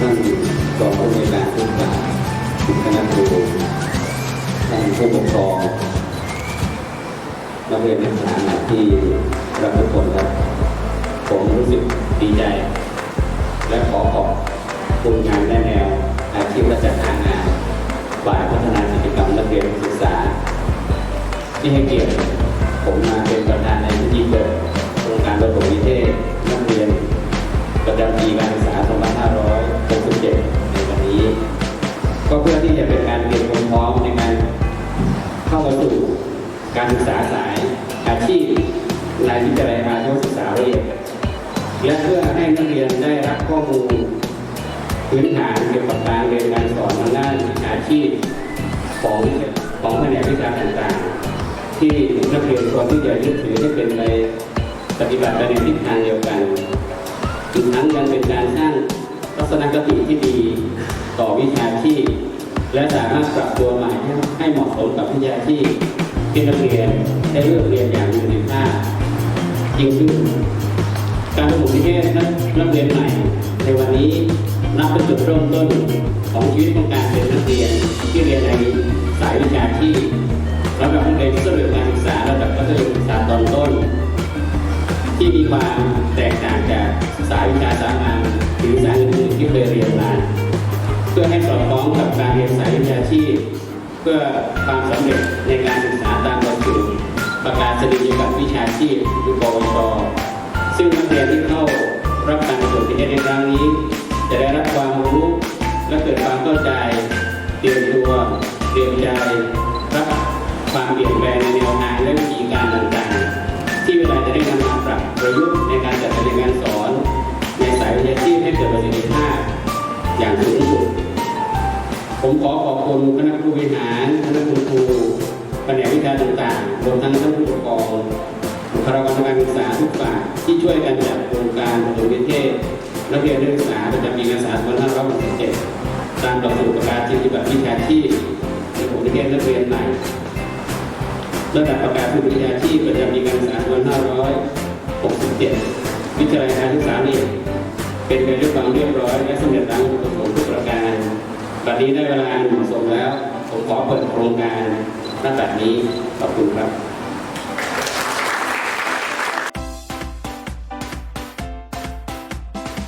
ท่านรองผู้ในการผู้การคณะครูท่านผู้ปกครองนักเรียนนักศึกษาที่รับทุกคนครับ ผมรู้สึกดีใจ และขอขอบคุณงานแนแนว อาชีพราชการงานฝ่ายพัฒนากิจกรรมนักเรียนศึกษา ที่ให้เกียรติผมมาเป็นประธาน ก็เพื่อที่จะเป็นการเตรียมความพร้อมในการเข้ามาสู่การศึกษาสายอาชีพในวิทยาลัยอาชีวศึกษาเรียนและเพื่อให้นักเรียนได้รับข้อมูลพื้นฐานเกี่ยวกับการเรียนการสอนทางด้านอาชีพของของแผนกวิชาต่างๆ ที่นักเรียนควรที่จะยึดถือให้เป็นไปปฏิบัติไปในทิศทางเดียวกันอีกทั้งยังเป็นการสร้างลักษณะคติที่ดี ต่อวิชาชีพและสามารถปรับตัวใหม่ให้เหมาะสมกับวิชาชีพที่นักเรียนได้เลือกเรียนอย่างมีคุณภาพยิ่งขึ้นการประถมนิเทศนักนักเรียนใหม่ ในวันนี้นับเป็นจุดเริ่มต้นของชีวิตของการเป็นนักเรียนที่เรียนในสายวิชาชีพระดับนักเรียนที่เรียนการศึกษาระดับมัธยมศึกษาตอนต้น ที่มีความแตกต่างจากสายวิชาสามัญหรือสายอื่นๆที่เคยเรียนมา เพื่อให้สอดคล้องกับการเรียนสายวิชาชีพ เพื่อความสำเร็จในการศึกษาตามหลักสูตรประกาศนียบัตรวิชาชีพหรือปวช ซึ่งนักเรียนที่เข้ารับการประถมในครั้งนี้ จะได้รับความรู้และเกิดความเข้าใจ เตรียมตัวเตรียมใจรับความเปลี่ยนแปลงในแนวทางและวิธีการต่างๆ ที่เวลาจะได้นำมาปรับประยุกต์ในการจัดการเรียนการสอน ในสายวิชาชีพให้เกิดประสิทธิภาพ อย่างสูงสุด ผมขอขอบคุณคณะผู้บริหารคณะคุณครูแผนกวิชาต่างๆรวมทั้งท่านผู้ปกครองบุคลากรทางการศึกษาทุกฝ่ายที่ช่วยกันจัดโครงการประถมนิเทศนักเรียนนักศึกษาประจำปีการศึกษา2567ตามหลักสูตรประกาศจิตบัตรวิชาชีพประถมนิเทศนักเรียนใหม่ระดับประกาศวิชาชีพประจำปีการศึกษา2567วิทยาลัยการศึกษาเนี่ย เป็นไปด้วยความเรียบร้อยและสำเร็จตามวัตถุประสงค์ทุกประการบัดนี้ได้เวลาเหมาะสมแล้ว ผมขอเปิดโครงการณบัดนี้ขอบคุณครับ